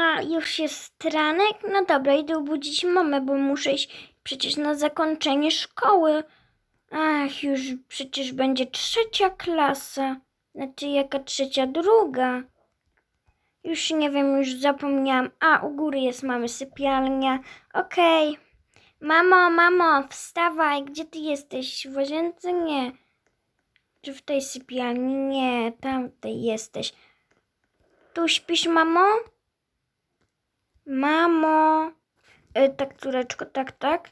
a, już jest ranek. No dobra, idę obudzić mamę, bo muszę iść przecież na zakończenie szkoły. Ach, już przecież będzie trzecia klasa. Znaczy, jaka trzecia, druga. Już nie wiem, już zapomniałam. A, u góry jest mamy sypialnia. Okej. Mamo, mamo, wstawaj. Gdzie ty jesteś? W łazience? Nie. Czy w tej sypialni? Nie, tamtej jesteś. Tu śpisz, mamo? Mamo. Y, tak, córeczko, tak, tak.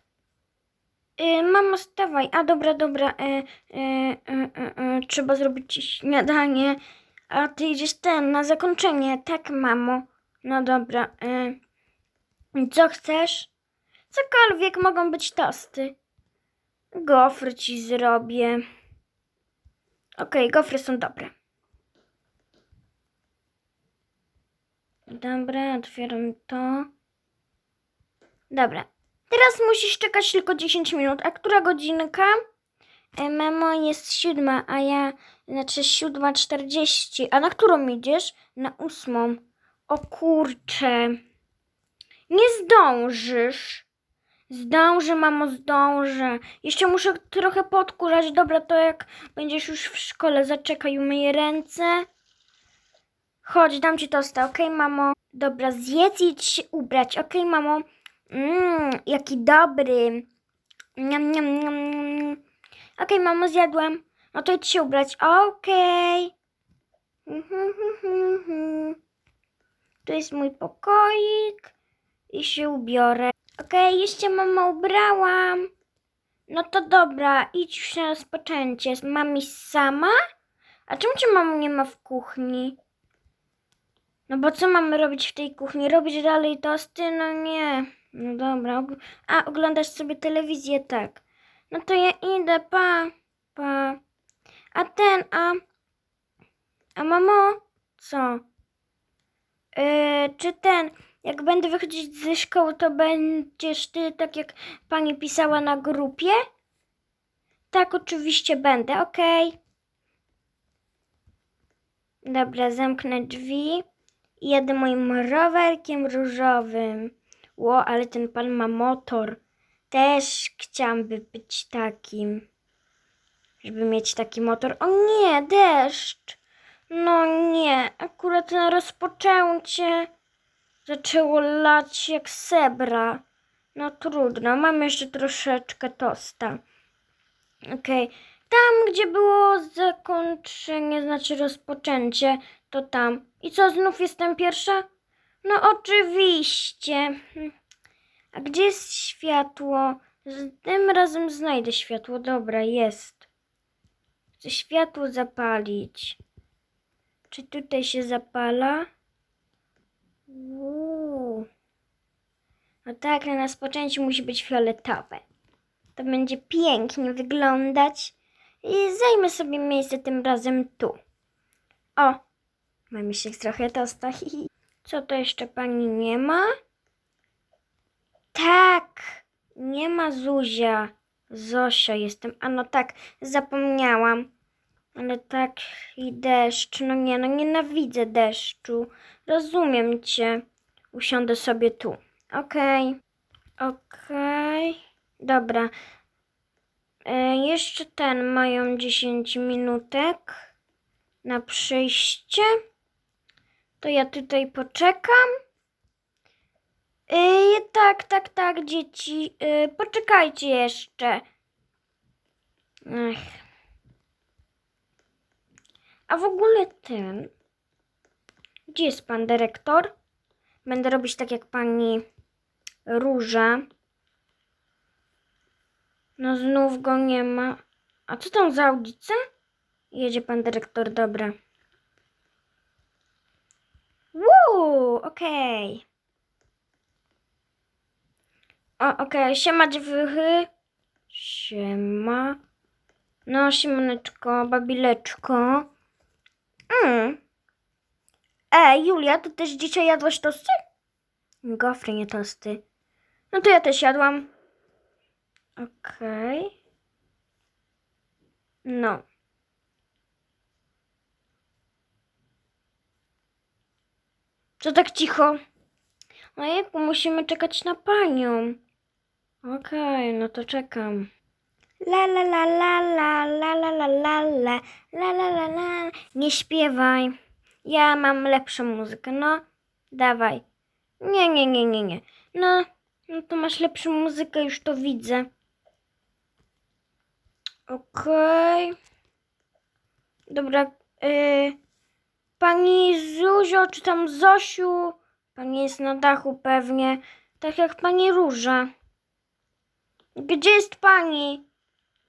Y, mamo, stawaj. A, dobra, dobra. Y, y, y, y, y, trzeba zrobić ci śniadanie. A ty idziesz ten, na zakończenie. Tak, mamo. No dobra. Y, co chcesz? Cokolwiek mogą być tosty. Gofry ci zrobię. Okej, gofry są dobre. Dobra, otwieram to. Dobra. Teraz musisz czekać tylko 10 minut. A która godzinka? E, mamo, jest siódma, a ja, znaczy siódma czterdzieści. A na którą idziesz? Na ósmą. O kurcze. Nie zdążysz. Zdążę, mamo, zdążę. Jeszcze muszę trochę podkurzać. Dobra, to jak będziesz już w szkole, zaczekaj, umyję ręce. Chodź, dam ci tosta, okej, mamo? Dobra, zjedz i się ubrać, okej, mamo? Mmm, jaki dobry. Niam, niam, niam. Okej, mamo, zjadłam. No to idź się ubrać, okej. Mhm, mhm, mhm. Tu jest mój pokoik i się ubiorę. Okej, jeszcze mama ubrałam. No to dobra, idź już na rozpoczęcie. Mami sama? A czemu cię mamo nie ma w kuchni? No bo co mamy robić w tej kuchni? Robić dalej tosty? No nie. No dobra. A, oglądasz sobie telewizję? Tak. No to ja idę, pa, pa. A ten, a... A mamo? Co? Yy, czy ten... Jak będę wychodzić ze szkoły, to będziesz ty, tak jak pani pisała na grupie? Tak, oczywiście będę, okej. Dobra, zamknę drzwi jadę moim rowerkiem różowym. Ło, ale ten pan ma motor. Też chciałabym być takim. Żeby mieć taki motor. O nie, deszcz. No nie, akurat na rozpoczęcie zaczęło lać jak sebra. No trudno, mam jeszcze troszeczkę tosta. Okej, tam gdzie było zakończenie, znaczy rozpoczęcie, to tam. I co, znów jestem pierwsza? No oczywiście. Hm. A gdzie jest światło? Tym razem znajdę światło. Dobra, jest. Chcę światło zapalić. Czy tutaj się zapala? Uuu. No tak, na rozpoczęciu musi być fioletowe. To będzie pięknie wyglądać. I zajmę sobie miejsce tym razem tu. O, mam jeszcze trochę hi. Co to jeszcze pani nie ma? Tak, nie ma Zuzia. Zosia jestem. A no tak, zapomniałam. Ale tak i deszcz. No nie, no nienawidzę deszczu. Rozumiem cię. Usiądę sobie tu. Okej. Okej. Dobra. E, jeszcze ten mają 10 minutek na przyjście. To ja tutaj poczekam. E, tak, tak, tak, dzieci. E, poczekajcie jeszcze. Ech. A w ogóle ten. Gdzie jest pan dyrektor? Będę robić tak jak pani Róża. No znów go nie ma. A co tam za audycja? Jedzie pan dyrektor, dobra. Okej. O, okej, siema dziewichy. Siema. No, siemaneczko, babileczko. Mm. Ej, Julia, ty też dzisiaj jadłaś tosty? Gofry, nie tosty. No to ja też jadłam. Okej. No. Co tak cicho? Ojejku, musimy czekać na panią. Okej, no to czekam. La la la la la la la la la la la la la la Nie śpiewaj. Ja mam lepszą muzykę, no. Dawaj. Nie, nie, nie, nie, nie. No, no to masz lepszą muzykę, już to widzę. Okej. Dobra, y, pani Zuzio, czy tam Zosiu? Pani jest na dachu pewnie, tak jak pani Róża. Gdzie jest pani?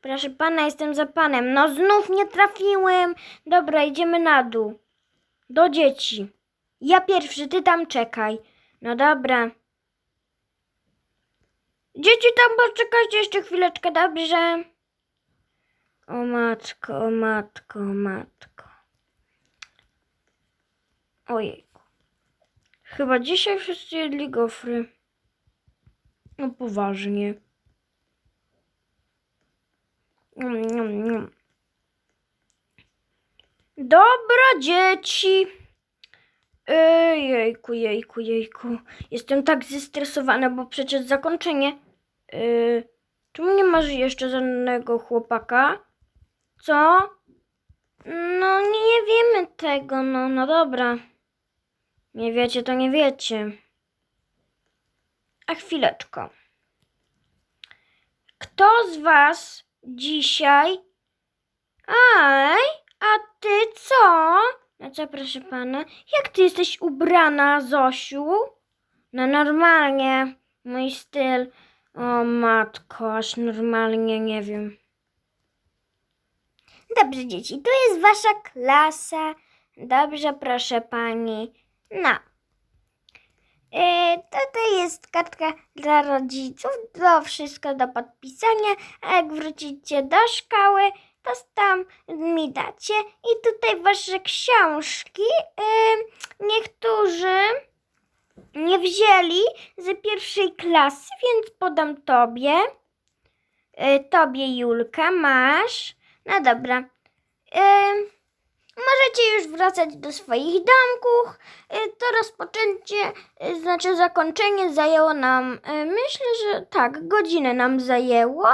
Proszę pana, jestem za panem. No znów nie trafiłem. Dobra, idziemy na dół. Do dzieci. Ja pierwszy, ty tam czekaj. No dobra. Dzieci tam poczekajcie jeszcze chwileczkę, dobrze? O matko, o matko, o matko. Ojejku. Chyba dzisiaj wszyscy jedli gofry. No poważnie. Dobra, dzieci. Ej, Jejku, jejku, jejku. Jestem tak zestresowana, bo przecież zakończenie. Yy, czemu nie masz jeszcze żadnego chłopaka? Co? No, nie wiemy tego, no, no dobra. Nie wiecie, to nie wiecie. A chwileczko. Kto z was dzisiaj? Aj, a ty co? No co, proszę pana? Jak ty jesteś ubrana, Zosiu? No normalnie, mój styl. O matko, aż normalnie nie wiem. Dobrze, dzieci, tu jest wasza klasa. Dobrze, proszę pani. No. Yy, tutaj jest kartka dla rodziców, to wszystko do podpisania, a jak wrócicie do szkoły, to tam mi dacie i tutaj wasze książki. Yy, niektórzy nie wzięli z pierwszej klasy, więc podam tobie. Yy, tobie, Julka, masz. No dobra. Yy, możecie już wracać do swoich domków. Y, To rozpoczęcie, y, znaczy zakończenie zajęło nam, y, myślę, że tak, godzinę nam zajęło.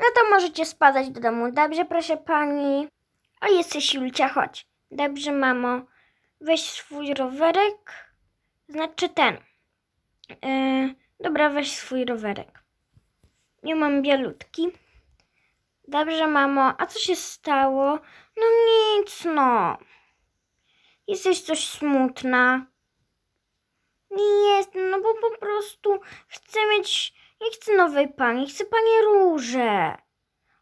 No to możecie spadać do domu. Dobrze, proszę pani. O, jesteś Julcia, chodź. Dobrze, mamo. Weź swój rowerek. Znaczy ten. Dobra, weź swój rowerek. Nie mam bielutki. Dobrze, mamo. A co się stało? No nic, no. Jesteś coś smutna. Nie jest, no bo po prostu chcę mieć, nie chcę nowej pani, chcę pani róże.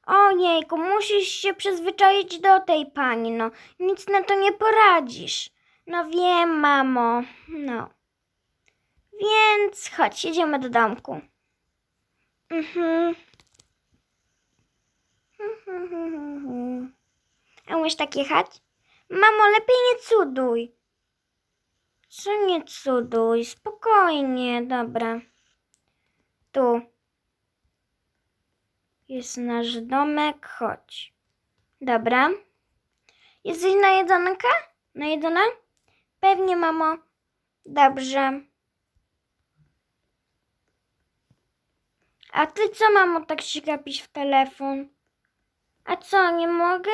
Ojejku, musisz się przyzwyczaić do tej pani, no. Nic na to nie poradzisz. No wiem, mamo, no. Więc chodź, jedziemy do domku. Mhm. A umiesz tak jechać? Mamo, lepiej nie cuduj. Co nie cuduj? Spokojnie, dobra. Tu. Jest nasz domek, chodź. Dobra. Jesteś na jedzonka? Na jedzona? Pewnie, mamo. Dobrze. A ty co, mamo, tak się gapisz w telefon? A co, nie mogę?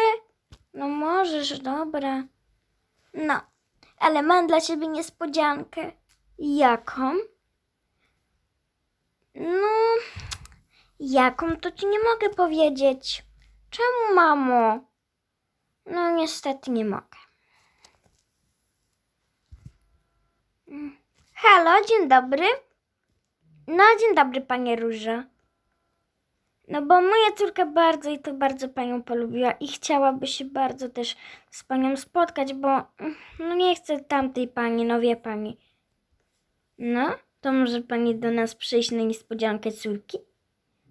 No możesz, dobra. No, ale mam dla ciebie niespodziankę. Jaką? No, jaką to ci nie mogę powiedzieć. Czemu, mamo? No, niestety nie mogę. Mm. Halo, dzień dobry. No, dzień dobry, panie Róża. No bo moja córka bardzo i to bardzo panią polubiła i chciałaby się bardzo też z panią spotkać, bo no nie chcę tamtej pani, no wie pani. No, to może pani do nas przyjść na niespodziankę córki?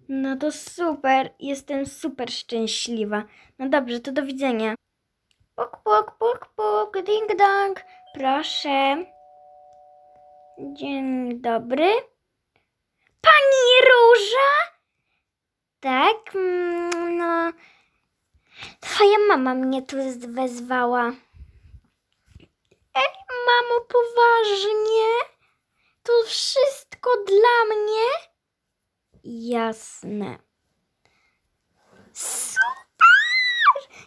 No to super, jestem super szczęśliwa. No dobrze, to do widzenia. Puk, puk, puk, puk, ding dong, proszę. Dzień dobry. Pani Róża? Tak, mm, no. Twoja mama mnie tu wezwała. Ej, poważnie? To wszystko dla mnie? Jasne. Super!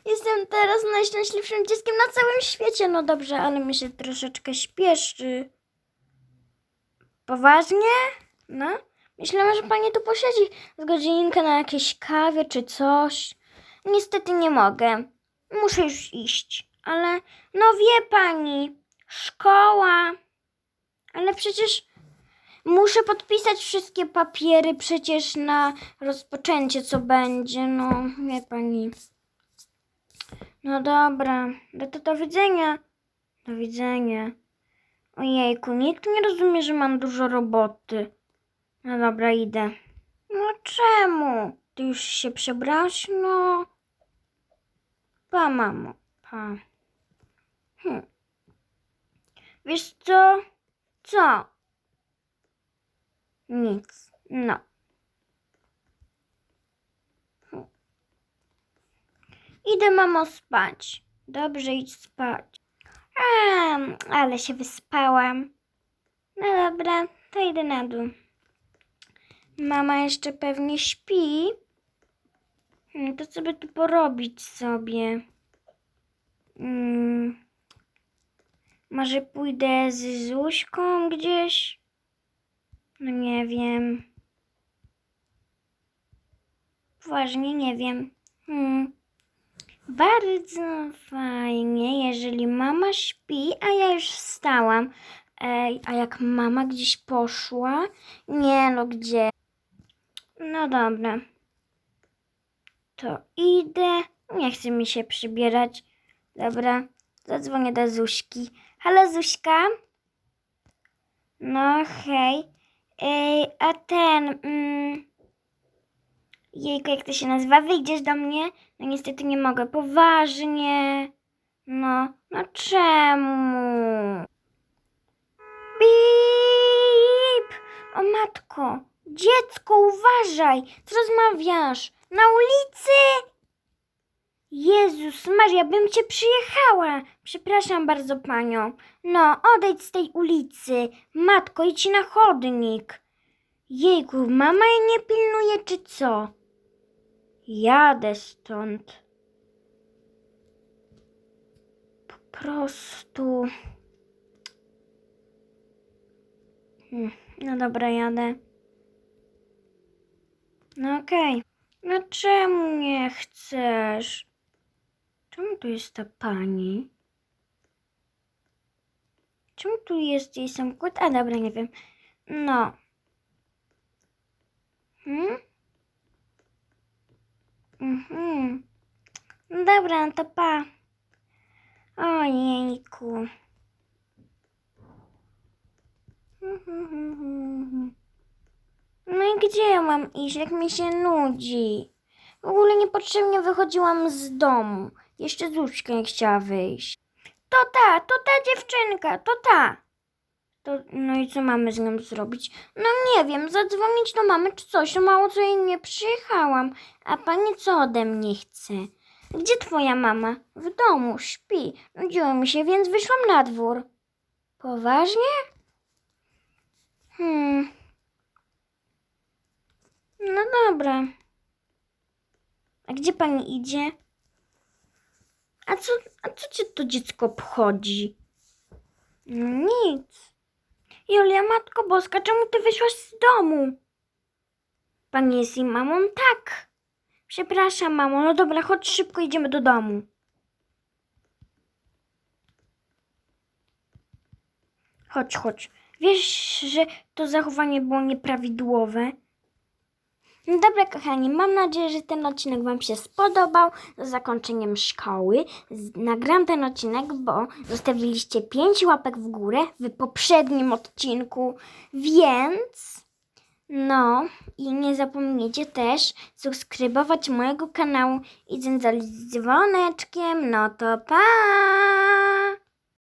Jestem teraz najszczęśliwszym dzieckiem na całym świecie. No dobrze, ale mi się troszeczkę śpieszy. Poważnie? No. Myślałam, że pani tu posiedzi z godzinkę na jakiejś kawie czy coś. Niestety nie mogę. Muszę już iść. Ale no wie pani, szkoła. Ale przecież muszę podpisać wszystkie papiery przecież na rozpoczęcie, co będzie. No, wie pani. No dobra, no to do widzenia. Do widzenia. Ojejku, nikt nie rozumie, że mam dużo roboty. No dobra, idę. No czemu? Ty już się przebrałaś? No. Pa, mamo. Pa. Hm. Wiesz co? Co? Nic. No. Hm. Idę, mamo, spać. Dobrze, idź spać. A, ale się wyspałam. No dobra, to idę na dół. Mama jeszcze pewnie śpi. Hmm, To sobie tu porobić sobie. Mm. Może pójdę z Zuśką gdzieś? No nie wiem. Poważnie nie wiem. Hmm. Bardzo fajnie, jeżeli mama śpi, a ja już wstałam. Ej, a jak mama gdzieś poszła? Nie no, gdzie? No dobra. To idę. Nie chce mi się przybierać. Dobra, zadzwonię do Zuśki. Halo Zuśka? No hej. Ej, a ten... Mm, jejku, jak to się nazywa? Wyjdziesz do mnie? No niestety nie mogę. Poważnie. No, no czemu? Bip! O matko, dziecko, uważaj! Co rozmawiasz? Na ulicy? Jezus Maria, bym cię przyjechała. Przepraszam bardzo panią. No, odejdź z tej ulicy. Matko, idź na chodnik. Jejku, mama jej nie pilnuje, czy co? Jadę stąd. Po prostu. Hmm, No dobra, jadę. No okej. No czemu nie chcesz? Czemu tu jest ta pani? Czemu tu jest jej samochód? A dobra, nie wiem. No. Hmm? Mhm. No dobra, no to pa. Ojejku. No i gdzie ja mam iść, jak mi się nudzi? W ogóle niepotrzebnie wychodziłam z domu. Jeszcze Zuśka nie chciała wyjść. To ta, to ta dziewczynka, to ta. To, no i co mamy z nią zrobić? No nie wiem, zadzwonić do mamy czy coś. No mało co jej nie przyjechałam. A pani co ode mnie chce? Gdzie twoja mama? W domu, śpi. Nudziło mi się, więc wyszłam na dwór. Poważnie? Hmm. Dobra. A gdzie pani idzie? A co, a co cię to dziecko obchodzi? No nic. Julia, Matko Boska, czemu ty wyszłaś z domu? Pani jest jej mamą? Tak. Przepraszam, mamo. No dobra, chodź szybko, idziemy do domu. Chodź, chodź. Wiesz, że to zachowanie było nieprawidłowe? Dobra, kochani, mam nadzieję, że ten odcinek Wam się spodobał. Z zakończeniem szkoły Z- nagram ten odcinek, bo zostawiliście 5 łapek w górę w poprzednim odcinku, więc no i nie zapomnijcie też subskrybować mojego kanału i dzwoneczkiem. No to pa!